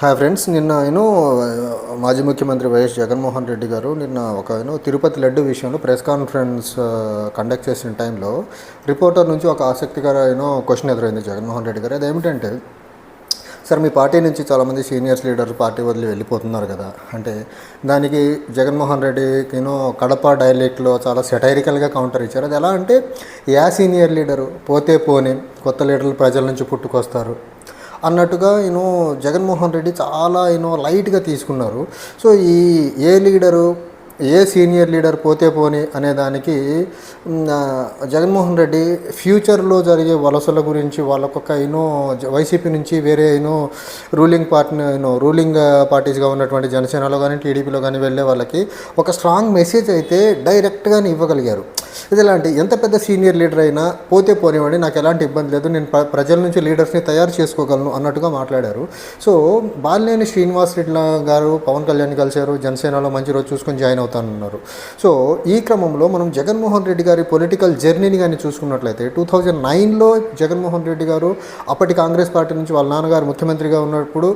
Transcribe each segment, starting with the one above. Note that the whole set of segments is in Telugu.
హాయ్ ఫ్రెండ్స్ నిన్న ఆయన మాజీ ముఖ్యమంత్రి వైఎస్ జగన్మోహన్ రెడ్డి గారు నిన్న ఒక ఆయన తిరుపతి లడ్డు విషయంలో ప్రెస్ కాన్ఫరెన్స్ uh, కండక్ట్ చేసిన టైంలో రిపోర్టర్ నుంచి ఒక ఆసక్తికర యూనో క్వశ్చన్ ఎదురైంది జగన్మోహన్ రెడ్డి గారు. అదేమిటంటే సార్ మీ పార్టీ నుంచి చాలామంది సీనియర్స్ లీడర్స్ పార్టీ వదిలి వెళ్ళిపోతున్నారు కదా. అంటే దానికి జగన్మోహన్ రెడ్డికినో కడప డైలెక్ట్లో చాలా సెటైరికల్గా కౌంటర్ ఇచ్చారు. అది ఎలా అంటే యా సీనియర్ లీడరు పోతే పోనే కొత్త లీడర్లు ప్రజల నుంచి పుట్టుకొస్తారు. అన్నట్టుగా యూనో జగన్మోహన్ రెడ్డి చాలా యూనో లైట్గా తీసుకున్నారు. సో ఈ ఏ లీడరు ఏ సీనియర్ లీడర్ పోతే పోని అనే దానికి జగన్మోహన్ రెడ్డి ఫ్యూచర్లో జరిగే వలసల గురించి వాళ్ళకొక యూనో వైసీపీ నుంచి వేరే you know ruling party you know ruling పార్టీస్గా ఉన్నటువంటి జనసేనలో కానీ టీడీపీలో కానీ వెళ్ళే వాళ్ళకి ఒక స్ట్రాంగ్ మెసేజ్ అయితే డైరెక్ట్గానే ఇవ్వగలిగారు. ఇది ఎలాంటి ఎంత పెద్ద సీనియర్ లీడర్ అయినా పోతే పోనివ్వండి నాకు ఎలాంటి ఇబ్బంది లేదు నేను ప్ర- ప్రజల నుంచి లీడర్స్ని తయారు చేసుకోగలను అన్నట్టుగా మాట్లాడారు. సో బాలినేని శ్రీనివాస్ రెడ్డి గారు పవన్ కళ్యాణ్ కలిశారు జనసేనలో మంచి రోజు చూసుకొని జాయిన్ అవుతానన్నారు. సో ఈ క్రమంలో మనం జగన్మోహన్ రెడ్డి గారి పొలిటికల్ జర్నీని కానీ చూసుకున్నట్లయితే టూ థౌజండ్ నైన్లో జగన్మోహన్ రెడ్డి గారు అప్పటి కాంగ్రెస్ పార్టీ నుంచి వాళ్ళ నాన్నగారు ముఖ్యమంత్రిగా ఉన్నప్పుడు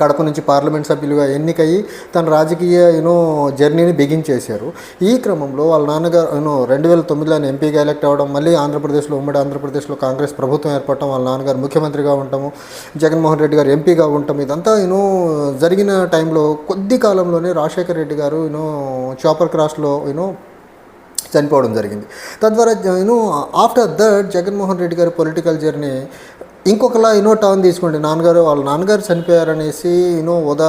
కడప నుంచి పార్లమెంట్ సభ్యులుగా ఎన్నికయ్యి తన రాజకీయ యూనో జర్నీని బిగించేశారు ఈ క్రమంలో వాళ్ళ నాన్నగారు యూనో రెండు వేల తొమ్మిదిలో ఆయన ఎంపీగా ఎలక్ట్ అవ్వడం మళ్ళీ ఆంధ్రప్రదేశ్లో ఉమ్మడి ఆంధ్రప్రదేశ్లో కాంగ్రెస్ ప్రభుత్వం ఏర్పడటం వాళ్ళ నాన్నగారు ముఖ్యమంత్రిగా ఉండటము జగన్మోహన్ రెడ్డి గారు ఎంపీగా ఉండటం ఇదంతా యూనో జరిగిన టైంలో కొద్ది కాలంలోనే రాజశేఖర్ రెడ్డి గారు యూనో చాపర్ క్రాస్లో యూనో చనిపోవడం జరిగింది. తద్వారా you know after that Jaganmohan Reddy గారి పొలిటికల్ జర్నీ ఇంకొకలా ఇనో టర్న్ తీసుకోండి నాన్నగారు వాళ్ళ నాన్నగారు చనిపోయారనేసి యూనో ఓదా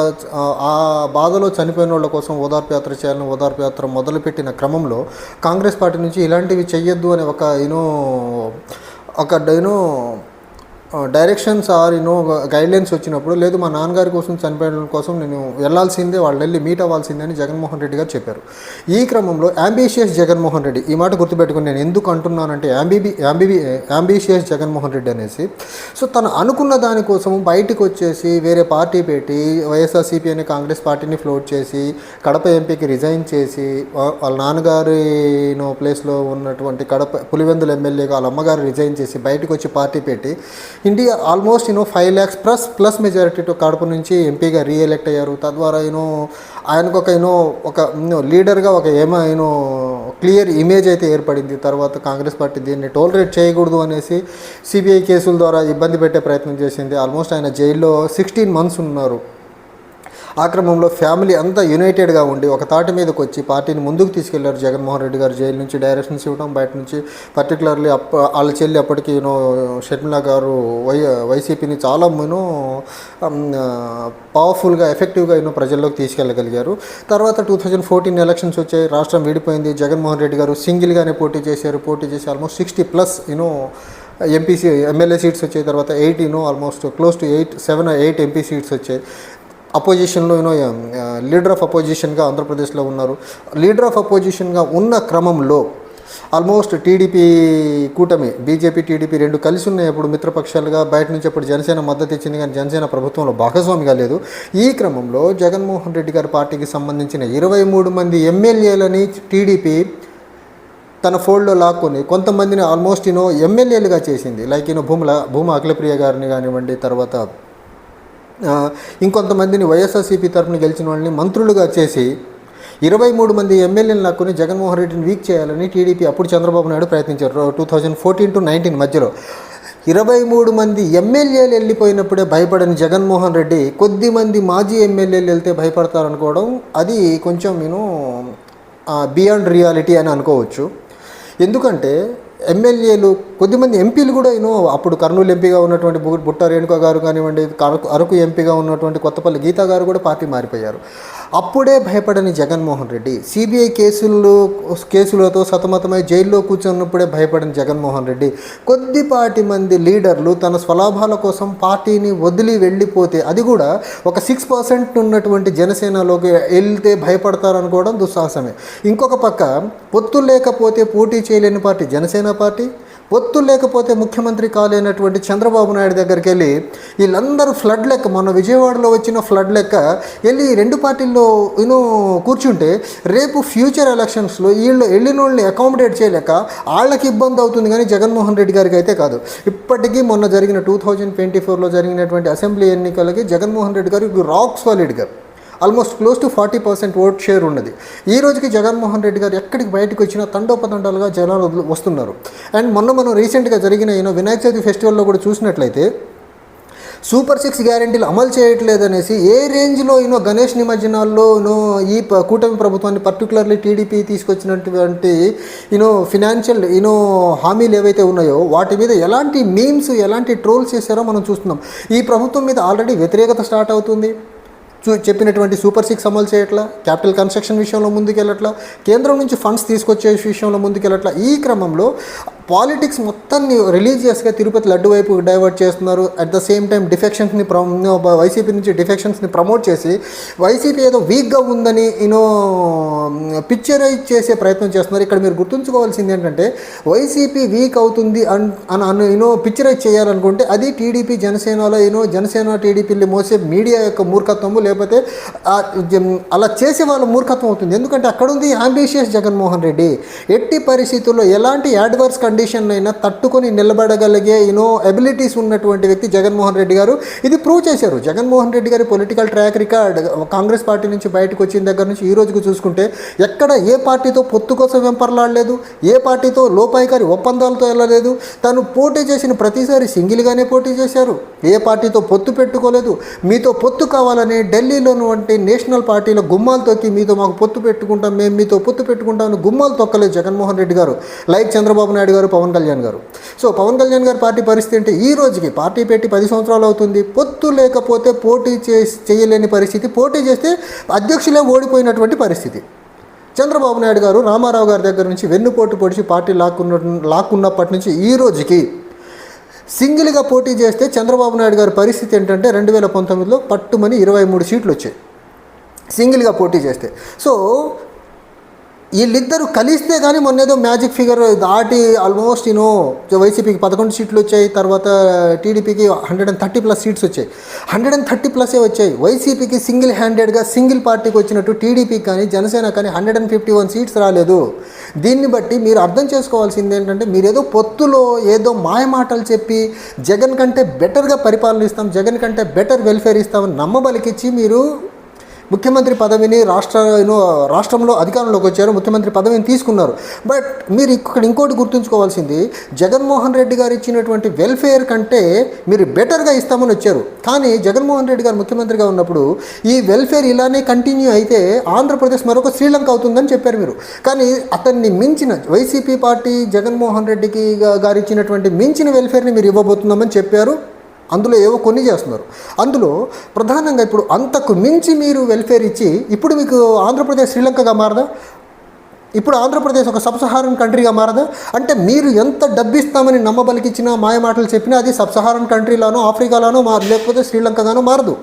ఆ బాధలో చనిపోయిన వాళ్ళ కోసం ఓదార్పు యాత్ర చేయాలని ఓదార్పు యాత్ర మొదలుపెట్టిన క్రమంలో కాంగ్రెస్ పార్టీ నుంచి ఇలాంటివి చెయ్యొద్దు అనే ఒక యూనో ఒక you know directions or you know guidelines వచ్చినప్పుడు లేదు మా నాన్నగారి కోసం చనిపోయిన కోసం నేను వెళ్ళాల్సిందే వాళ్ళు వెళ్ళి మీట్ అవ్వాల్సిందే అని జగన్మోహన్ రెడ్డి గారు చెప్పారు. ఈ క్రమంలో అంబీషియస్ జగన్మోహన్ రెడ్డి ఈ మాట గుర్తుపెట్టుకుని నేను ఎందుకు అంటున్నానంటే అంబిబి అంబిబి యాంబీషియస్ జగన్మోహన్ రెడ్డి అనేసి సో తను అనుకున్న దానికోసం బయటకు వచ్చేసి వేరే పార్టీ పెట్టి వైఎస్ఆర్సీపీ అనే కాంగ్రెస్ పార్టీని ఫ్లోట్ చేసి కడప ఎంపీకి రిజైన్ చేసి వాళ్ళ నాన్నగారి నో ప్లేస్లో ఉన్నటువంటి కడప పులివెందుల ఎమ్మెల్యేగా వాళ్ళ అమ్మగారు రిజైన్ చేసి బయటకు వచ్చి పార్టీ పెట్టి India almost you know five lakhs plus plus majority to Kadapa నుంచి ఎంపీగా రీఎలెక్ట్ అయ్యారు. తద్వారా యూనో ఆయనకు ఒక యూనో ఒక లీడర్గా ఒక ఏమో యూనో క్లియర్ ఇమేజ్ అయితే ఏర్పడింది. తర్వాత కాంగ్రెస్ పార్టీ దీన్ని టోలరేట్ చేయకూడదు అనేసి సిబిఐ కేసుల ద్వారా ఇబ్బంది పెట్టే ప్రయత్నం చేసింది. ఆల్మోస్ట్ ఆయన జైల్లో సిక్స్టీన్ మంత్స్ ఉన్నారు. ఆ క్రమంలో ఫ్యామిలీ అంతా యునైటెడ్గా ఉండి ఒక తాటి మీదకి వచ్చి పార్టీని ముందుకు తీసుకెళ్ళారు జగన్మోహన్ రెడ్డి గారు జైలు నుంచి డైరెక్షన్స్ ఇవ్వడం బయట నుంచి పర్టికులర్లీ అప్ప వాళ్ళ చెల్లి అప్పటికి యూనో షర్మిల గారు వై వైసీపీని చాలా యూనో పవర్ఫుల్గా ఎఫెక్టివ్గా యూనో ప్రజల్లోకి తీసుకెళ్ళగలిగారు. తర్వాత టూ థౌజండ్ ఫోర్టీన్ ఎలక్షన్స్ వచ్చాయి రాష్ట్రం విడిపోయింది జగన్మోహన్ రెడ్డి గారు సింగిల్గానే పోటీ చేశారు పోటీ చేసి almost sixty plus you know MPs MLA seats వచ్చాయి తర్వాత eight you know almost close to eight seven eight MP seats వచ్చాయి. అపోజిషన్లో యూనో లీడర్ ఆఫ్ అపోజిషన్గా ఆంధ్రప్రదేశ్లో ఉన్నారు. లీడర్ ఆఫ్ అపోజిషన్గా ఉన్న క్రమంలో ఆల్మోస్ట్ టీడీపీ కూటమి బీజేపీ టీడీపీ రెండు కలిసి ఉన్నాయి. అప్పుడు మిత్రపక్షాలుగా బయట నుంచి అప్పుడు జనసేన మద్దతు ఇచ్చింది కానీ జనసేన ప్రభుత్వంలో భాగస్వామిగా లేదు. ఈ క్రమంలో జగన్మోహన్ రెడ్డి గారి పార్టీకి సంబంధించిన ఇరవై మూడు మంది ఎమ్మెల్యేలని టీడీపీ తన ఫోల్డ్లో లాక్కొని కొంతమందిని ఆల్మోస్ట్ యూనో ఎమ్మెల్యేలుగా చేసింది. లైక్ ఈయన భూముల భూమ అఖిలప్రియ గారిని కానివ్వండి తర్వాత ఇంకొంతమందిని వైఎస్ఆర్సీపీ తరఫున గెలిచిన వాళ్ళని మంత్రులుగా చేసి ఇరవై మూడు మంది ఎమ్మెల్యేలు లాక్కుని జగన్మోహన్ రెడ్డిని వీక్ చేయాలని టీడీపీ అప్పుడు చంద్రబాబు నాయుడు ప్రయత్నించారు. Two thousand fourteen to nineteen మధ్యలో. ఇరవై మూడు మంది ఎమ్మెల్యేలు వెళ్ళిపోయినప్పుడే భయపడని జగన్మోహన్ రెడ్డి కొద్ది మంది మాజీ ఎమ్మెల్యేలు వెళ్తే భయపడతారనుకోవడం అది కొంచెం నేను బియాండ్ రియాలిటీ అని అనుకోవచ్చు. ఎందుకంటే ఎమ్మెల్యేలు కొద్దిమంది ఎంపీలు కూడా యూనో అప్పుడు కర్నూలు ఎంపీగా ఉన్నటువంటి బుట్ట రేణుకా గారు కానివ్వండి అరకు అరకు ఎంపీగా ఉన్నటువంటి కొత్తపల్లి గీతా గారు కూడా పార్టీ మారిపోయారు. అప్పుడే భయపడని జగన్మోహన్ రెడ్డి సిబిఐ కేసులు కేసులతో సతమతమై జైల్లో కూర్చున్నప్పుడే భయపడని జగన్మోహన్ రెడ్డి కొద్దిపాటి మంది లీడర్లు తన స్వలాభాల కోసం పార్టీని వదిలి వెళ్ళిపోతే అది కూడా ఒక సిక్స్ పర్సెంట్ ఉన్నటువంటి జనసేనలోకి వెళ్తే భయపడతారనుకోవడం దుస్సాహసమే. ఇంకొక పక్క పొత్తు లేకపోతే పోటీ చేయలేని పార్టీ జనసేన పార్టీ పొత్తు లేకపోతే ముఖ్యమంత్రి కాలేనటువంటి చంద్రబాబు నాయుడు దగ్గరికి వెళ్ళి వీళ్ళందరూ ఫ్లడ్ లెక్క మొన్న విజయవాడలో వచ్చిన ఫ్లడ్ లెక్క వెళ్ళి రెండు పార్టీల్లో యూనో కూర్చుంటే రేపు ఫ్యూచర్ ఎలక్షన్స్లో వీళ్ళు వెళ్ళిన వాళ్ళని అకామిడేట్ చేయలేక వాళ్ళకి ఇబ్బంది అవుతుంది కానీ జగన్మోహన్ రెడ్డి గారికి అయితే కాదు. ఇప్పటికీ మొన్న జరిగిన టూ థౌజండ్ ట్వంటీ ఫోర్లో జరిగినటువంటి అసెంబ్లీ ఎన్నికలకి జగన్మోహన్ రెడ్డి గారు రాక్ సాలిడ్గా almost close to forty percent vote share ఉన్నది. ఈ రోజుకి జగన్మోహన్ రెడ్డి గారు ఎక్కడికి బయటకు వచ్చినా తండోపతండాలుగా జనాలు వస్తున్నారు. అండ్ మొన్న మనం రీసెంట్గా జరిగిన యూనో వినాయక చవితి ఫెస్టివల్లో కూడా చూసినట్లయితే సూపర్ సిక్స్ గ్యారెంటీలు అమలు చేయట్లేదనేసి ఏ రేంజ్లో యూనో గణేష్ నిమజ్జనాల్లో యూనో ఈ ప- కూటమి ప్రభుత్వాన్ని పర్టికులర్లీ టీడీపీ తీసుకొచ్చినటువంటి you know financial you know హామీలు ఏవైతే ఉన్నాయో వాటి మీద ఎలాంటి మీమ్స్ ఎలాంటి ట్రోల్స్ చేశారో మనం చూస్తున్నాం. ఈ ప్రభుత్వం మీద ఆల్రెడీ వ్యతిరేకత స్టార్ట్ అవుతుంది. చెప్పినటువంటి సూపర్ సిక్స్ అమలు చేయట్లా? క్యాపిటల్ కన్స్ట్రక్షన్ విషయంలో ముందుకెళ్ళట్లా? కేంద్రం నుంచి ఫండ్స్ తీసుకొచ్చే విషయంలో ముందుకెళ్ళట్లా? ఈ క్రమంలో పాలిటిక్స్ మొత్తాన్ని రిలీజియస్గా తిరుపతి లడ్డు వైపు డైవర్ట్ చేస్తున్నారు. అట్ ద సేమ్ టైం డిఫెక్షన్స్ని వైసీపీ నుంచి డిఫెక్షన్స్ని ప్రమోట్ చేసి వైసీపీ ఏదో వీక్గా ఉందని యూనో పిక్చరైజ్ చేసే ప్రయత్నం చేస్తున్నారు. ఇక్కడ మీరు గుర్తుంచుకోవాల్సింది ఏంటంటే వైసీపీ వీక్ అవుతుంది అన్ అని యూనో పిక్చరైజ్ చేయాలనుకుంటే అది టీడీపీ జనసేనలో యూనో జనసేన టీడీపీని మోసే మీడియా యొక్క మూర్ఖత్వము లేకపోతే అలా చేసే వాళ్ళ మూర్ఖత్వం అవుతుంది. ఎందుకంటే అక్కడ ఉంది అంబిషియస్ జగన్మోహన్ రెడ్డి. ఎట్టి పరిస్థితుల్లో ఎలాంటి యాడ్వర్స్ కండి అయినా తట్టుకొని నిలబడగలిగే యూనో ఎబిలిటీస్ ఉన్నటువంటి వ్యక్తి జగన్మోహన్ రెడ్డి గారు. ఇది ప్రూవ్ చేశారు. జగన్మోహన్ రెడ్డి గారి political track record Congress party నుంచి బయటకు వచ్చిన దగ్గర నుంచి ఈ రోజుకు చూసుకుంటే ఎక్కడ ఏ పార్టీతో పొత్తు కోసం వెంపర్లాడలేదు ఏ పార్టీతో లోపాయికారి ఒప్పందాలతో వెళ్ళలేదు తను పోటీ చేసిన ప్రతిసారి సింగిల్గానే పోటీ చేశారు. ఏ పార్టీతో పొత్తు పెట్టుకోలేదు మీతో పొత్తు కావాలని ఢిల్లీలోని వంటి నేషనల్ పార్టీల గుమ్మాలు తొక్కి మీతో మాకు పొత్తు పెట్టుకుంటాం మేము మీతో పొత్తు పెట్టుకుంటామని గుమ్మాలు తొక్కలేదు జగన్మోహన్ రెడ్డి గారు. లైక్ చంద్రబాబు నాయుడు గారు పవన్ కళ్యాణ్ గారు. సో పవన్ కళ్యాణ్ గారు పార్టీ పరిస్థితి అంటే ఈ రోజుకి పార్టీ పెట్టి పది సంవత్సరాలు అవుతుంది. పొత్తు లేకపోతే పోటీ చే చేయలేని పరిస్థితి. పోటీ చేస్తే అధ్యక్షులే ఓడిపోయినటువంటి పరిస్థితి. చంద్రబాబు నాయుడు గారు రామారావు గారి దగ్గర నుంచి వెన్నుపోటు పొడిచి పార్టీ లాక్కున్న లాక్కున్నప్పటి నుంచి ఈ రోజుకి సింగిల్గా పోటీ చేస్తే చంద్రబాబు నాయుడు గారి పరిస్థితి ఏంటంటే రెండు వేల పంతొమ్మిదిలో పట్టుమని ఇరవై మూడు సీట్లు వచ్చాయి. సింగిల్గా పోటీ చేస్తే. సో వీళ్ళిద్దరూ కలిస్తే కానీ మొన్న ఏదో మ్యాజిక్ ఫిగర్ దాటి ఆల్మోస్ట్ యూనో వైసీపీకి పదకొండు సీట్లు వచ్చాయి తర్వాత టీడీపీకి hundred and thirty plus seats వచ్చాయి. హండ్రెడ్ అండ్ థర్టీ ప్లసే వచ్చాయి? వైసీపీకి సింగిల్ హ్యాండెడ్గా సింగిల్ పార్టీకి వచ్చినట్టు టీడీపీకి కానీ జనసేన కానీ hundred and fifty one seats రాలేదు. దీన్ని బట్టి మీరు అర్థం చేసుకోవాల్సింది ఏంటంటే మీరు ఏదో పొత్తులో ఏదో మాయమాటలు చెప్పి జగన్ కంటే బెటర్గా పరిపాలన ఇస్తాం జగన్ కంటే బెటర్ వెల్ఫేర్ ఇస్తామని నమ్మబలికిచ్చి మీరు ముఖ్యమంత్రి పదవిని రాష్ట్ర రాష్ట్రంలో అధికారంలోకి వచ్చారు ముఖ్యమంత్రి పదవిని తీసుకున్నారు. బట్ మీరు ఇక్కడ ఇంకోటి గుర్తుంచుకోవాల్సింది జగన్మోహన్ రెడ్డి గారు ఇచ్చినటువంటి వెల్ఫేర్ కంటే మీరు బెటర్గా ఇస్తామని వచ్చారు. కానీ జగన్మోహన్ రెడ్డి గారు ముఖ్యమంత్రిగా ఉన్నప్పుడు ఈ వెల్ఫేర్ ఇలానే కంటిన్యూ అయితే ఆంధ్రప్రదేశ్ మరొక శ్రీలంక అవుతుందని చెప్పారు మీరు. కానీ అతన్ని మించిన వైసీపీ పార్టీ జగన్మోహన్ రెడ్డికి గారు ఇచ్చినటువంటి మించిన వెల్ఫేర్ని మీరు ఇవ్వబోతున్నామని చెప్పారు. అందులో ఏవో కొన్ని చేస్తున్నారు. అందులో ప్రధానంగా ఇప్పుడు అంతకు మించి మీరు వెల్ఫేర్ ఇచ్చి ఇప్పుడు మీకు ఆంధ్రప్రదేశ్ శ్రీలంకగా మారదా? ఇప్పుడు ఆంధ్రప్రదేశ్ ఒక సబ్సహారన్ కంట్రీగా మారదా? అంటే మీరు ఎంత డబ్బిస్తామని నమ్మబలికిచ్చినా మాయ మాటలు చెప్పినా అది సబ్సహారన్ కంట్రీలోనో ఆఫ్రికాలోనో మారు లేకపోతే శ్రీలంకగానో మారదు.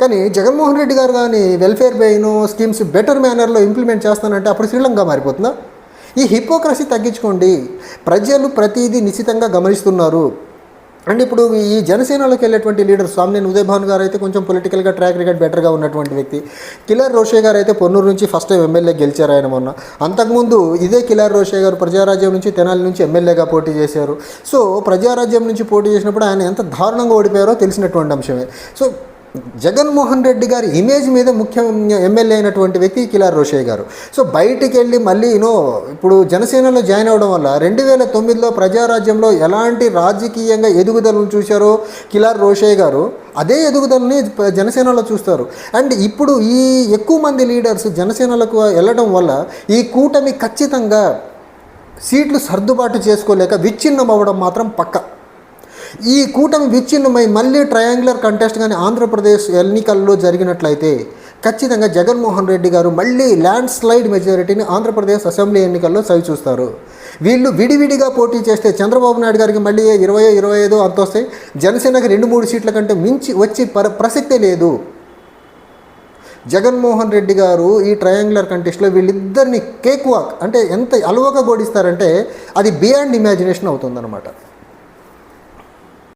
కానీ జగన్మోహన్ రెడ్డి గారు కానీ వెల్ఫేర్ బెయిన్ స్కీమ్స్ బెటర్ మేనర్లో ఇంప్లిమెంట్ చేస్తానంటే అప్పుడు శ్రీలంక మారిపోతుందా? ఈ హిపోక్రసీ తగ్గించుకోండి. ప్రజలు ప్రతిదీ నిశ్చితంగా గమనిస్తున్నారు. అండ్ ఇప్పుడు ఈ జనసేనలోకి వెళ్ళేటువంటి లీడర్ స్వామినేని ఉదయభాన్ గారు అయితే కొంచెం పొలిటికల్గా ట్రాక్ రికార్డ్ బెటర్గా ఉన్నటువంటి వ్యక్తి. కిలార్ రోషే గారు అయితే పొన్నూరు నుంచి ఫస్ట్ టైం ఎమ్మెల్యే గెలిచారు ఆయన మొన్న. అంతకుముందు ఇదే కిలార్ రోషే గారు ప్రజారాజ్యం నుంచి తెనాలి నుంచి ఎమ్మెల్యేగా పోటీ చేశారు. సో ప్రజారాజ్యం నుంచి పోటీ చేసినప్పుడు ఆయన ఎంత దారుణంగా ఓడిపోయారో తెలిసినటువంటి అంశమే. సో జగన్మోహన్ రెడ్డి గారి ఇమేజ్ మీద ముఖ్య ఎమ్మెల్యే అయినటువంటి వ్యక్తి కిలార్ రోషే గారు. సో బయటికి వెళ్ళి మళ్ళీ యూనో ఇప్పుడు జనసేనలో జాయిన్ అవడం వల్ల రెండు వేల తొమ్మిదిలో ప్రజారాజ్యంలో ఎలాంటి రాజకీయంగా ఎదుగుదలను చూశారో కిలార్ రోషే గారు అదే ఎదుగుదలని జనసేనలో చూస్తారు. అండ్ ఇప్పుడు ఈ ఎక్కువ మంది లీడర్స్ జనసేనలకు వెళ్ళడం వల్ల ఈ కూటమి ఖచ్చితంగా సీట్లు సర్దుబాటు చేసుకోలేక విచ్ఛిన్నం అవ్వడం మాత్రం పక్క. ఈ కూటమి విచ్ఛిన్నమై మళ్ళీ ట్రయాంగులర్ కంటెస్ట్ కానీ ఆంధ్రప్రదేశ్ ఎన్నికల్లో జరిగినట్లయితే ఖచ్చితంగా జగన్మోహన్ రెడ్డి గారు మళ్ళీ ల్యాండ్ స్లైడ్ మెజారిటీని ఆంధ్రప్రదేశ్ అసెంబ్లీ ఎన్నికల్లో సవి చూస్తారు వీళ్ళు విడివిడిగా పోటీ చేస్తే చంద్రబాబు నాయుడు గారికి మళ్ళీ ఇరవై ఇరవై ఐదు అంత వస్తాయి జనసేనకి రెండు మూడు సీట్ల కంటే మించి వచ్చి ప్ర ప్రసక్తే లేదు. జగన్మోహన్ రెడ్డి గారు ఈ ట్రయాంగులర్ కంటెస్ట్లో వీళ్ళిద్దరిని కేక్ వాక్ అంటే ఎంత అలవగా గోడిస్తారంటే అది బియాండ్ ఇమాజినేషన్ అవుతుందన్నమాట.